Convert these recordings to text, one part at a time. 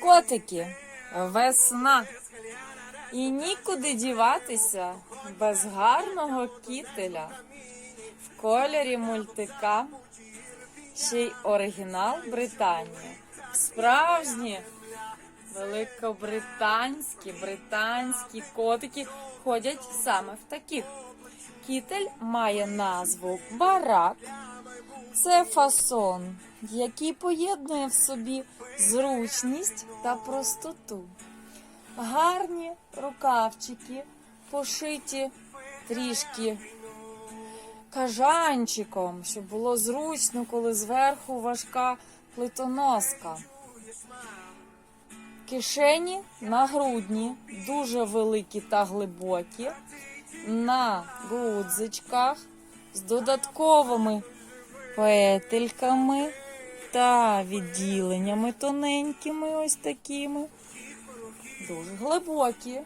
Котики, весна. І нікуди діватися без гарного кітеля. В кольорі мультика. Ще й оригінал Британії. Справжні великобританські британські котики ходять саме в таких. Кітель має назву барак. Це фасон, який поєднує в собі зручність та простоту. Гарні рукавчики, пошиті трішки кажанчиком, щоб було зручно, коли зверху важка плитоноска. Кишені нагрудні, дуже великі та глибокі, на гудзичках з додатковими петельками та відділеннями тоненькими, ось такими. Дуже глибокі.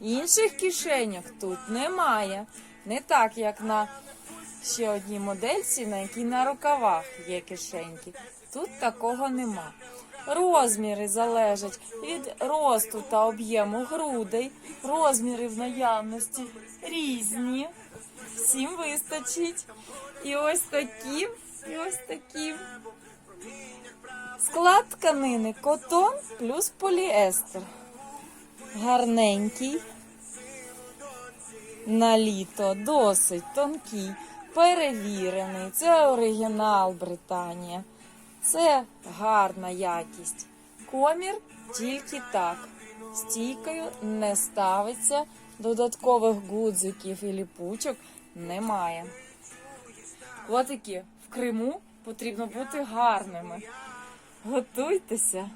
Інших кишенях тут немає. Не так, як на ще одній модельці, на якій на рукавах є кишеньки. Тут такого нема. Розміри залежать від росту та об'єму грудей. Розміри в наявності різні. Всім вистачить. І ось такі, і ось такі. Склад тканини котон плюс поліестер. Гарненький. На літо досить тонкий, перевірений. Це оригінал Британія. Це гарна якість. Комір тільки так. Стійкою не ставиться, додаткових гудзиків і ліпучок немає. Котики в Криму потрібно бути гарними. Готуйтеся.